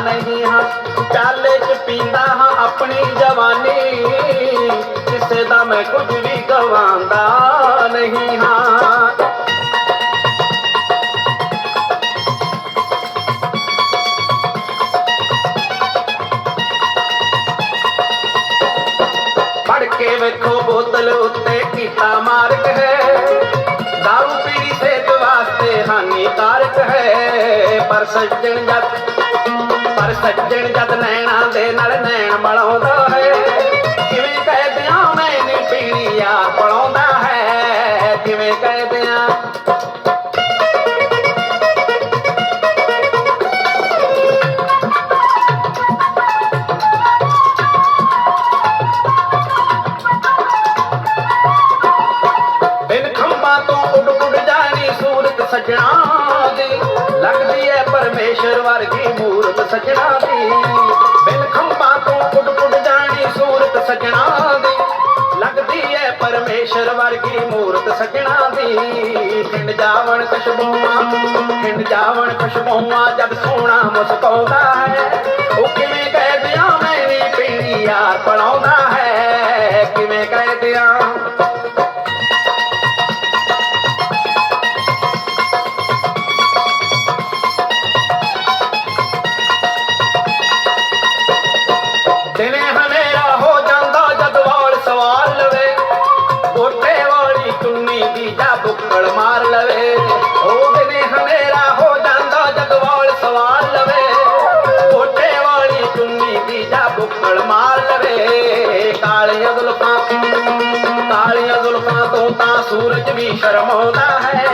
ਨਹੀਂ ਹਾਂ ਚਾਲੇ ਚ ਪੀਂਦਾ ਹਾਂ ਆਪਣੀ ਜਵਾਨੀ। ਕਿਸੇ ਦਾ ਮੈਂ ਕੁਝ ਵੀ ਗਵਾਉਂਦਾ ਨਹੀਂ ਹਾਂ। ਫੜ ਕੇ ਵੇਖੋ ਬੋਤਲ ਉੱਤੇ ਕੀਤਾ ਮਾਰਕ ਹੈ। ਦਾਰੂ ਪੀਣੀ ਸਿਹਤ ਵਾਸਤੇ ਹਾਨੀਕਾਰਕ ਹੈ। ਪਰ ਸੱਜਣ ਜਦ ਪਰ ਸੱਜਣ ਜਦ ਨੈਣਾ ਦੇ ਨਾਲ ਨੈਣ ਮਲਾਉਂਦਾ ਹੈ। ਕਿਵੇਂ ਕਹਿ ਦਿਆਂ ਮੈਂ ਨਹੀਂ ਪੀਣੀ ਯਾਰ ਸਜਣਾ ਦੀ। ਬਿਨ ਖੰਭਾਂ ਤੋਂ ਪੁੱਟ ਪੁੱਟ ਜਾਣੀ ਸੂਰਤ ਸਜਣਾ ਦੀ। ਲੱਗਦੀ ਐ ਪਰਮੇਸ਼ਰ ਵਰਗੀ ਮੂਰਤ ਸਜਣਾ ਦੀ। ਖਿੰਡ ਜਾਵਣ ਖੁਸ਼ਬੂਆਂ, ਖਿੰਡ ਜਾਵਣ ਖੁਸ਼ਬੂਆਂ ਜਦ ਸੋਹਣਾ ਮੁਸਕਾਉਂਦਾ ਹੈ। ਚੁੰਨੀ ਦੀ ਜਾ ਬੁੱਕਲ ਮਾਰ ਲਵੇ। ਉਹ ਦਿਨੇ ਹਨੇਰਾ ਹੋ ਜਾਂਦਾ ਜਗਵਾਲ ਸਵਾਰ ਲਵੇ। ਗੋਟੇ ਵਾਲੀ ਚੁੰਨੀ ਦੀ ਜਾ ਬੁੱਕਲ ਮਾਰ ਲਵੇ। ਕਾਲੀਆਂ ਜ਼ੁਲਫਾਂ ਕਾਲੀਆਂ ਜ਼ੁਲਫਾਂ ਤੋਂ ਤਾਂ ਸੂਰਜ ਵੀ ਸ਼ਰਮਾਉਂਦਾ ਹੈ।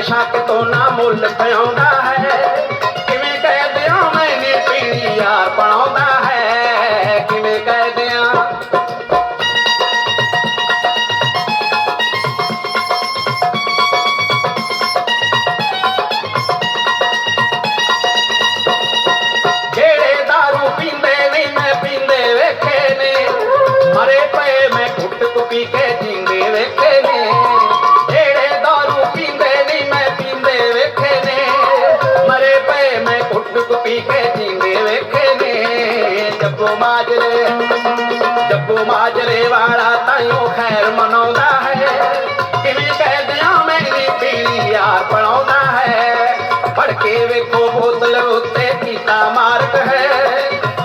ਨਸ਼ਾ ਕਿਤੋਂ ਨਾ ਮੁੱਲ ਪਿਆਉਂਦਾ। ਨੇ ਜੱਬੋ ਮਾਜਰੇ ਜੱਬੋ ਮਾਜਰੇ ਵਾਲਾ ਤਾਈਓ ਖੈਰ ਮਨਾਉਂਦਾ ਹੈ। ਕਿਵੇਂ ਕਹਿ ਦਿਆਂ ਮੈਂ ਨੀ ਪੀਣੀ ਯਾਰ ਬਣਾਉਂਦਾ ਹੈ। ਫੜ ਕੇ ਵੇਖੋ ਬੋਤਲ ਉੱਤੇ ਕੀਤਾ ਮਾਰਕ ਹੈ।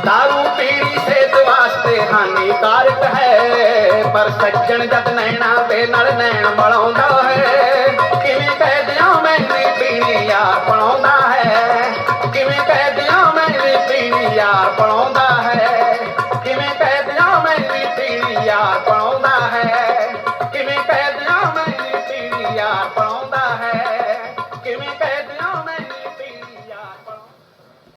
दारू ਪੀੜੀ ਸਿਹਤ ਵਾਸਤੇ ਹਾਨੀਕਾਰਕ ਹੈ। ਪਰ ਸੱਜਣ ਜਦ ਨੈਣਾ ਤੇ ਨਾਲ ਨੈਣ ਬਣਾਉਂਦਾ ਹੈ। ਕਿਵੇਂ ਕਹਿ ਦਿਆਂ ਮੈਂ ਨੀ ਪੀਣੀ ਯਾਰ ਬਣਾਉਂਦਾ ਹੈ। ਕਿਵੇਂ ਕਹਿ ਦਿਆਂ ਮੈਂ ਨੀ ਪੀਣੀ ਯਾਰ ਬਣਾਉਂਦਾ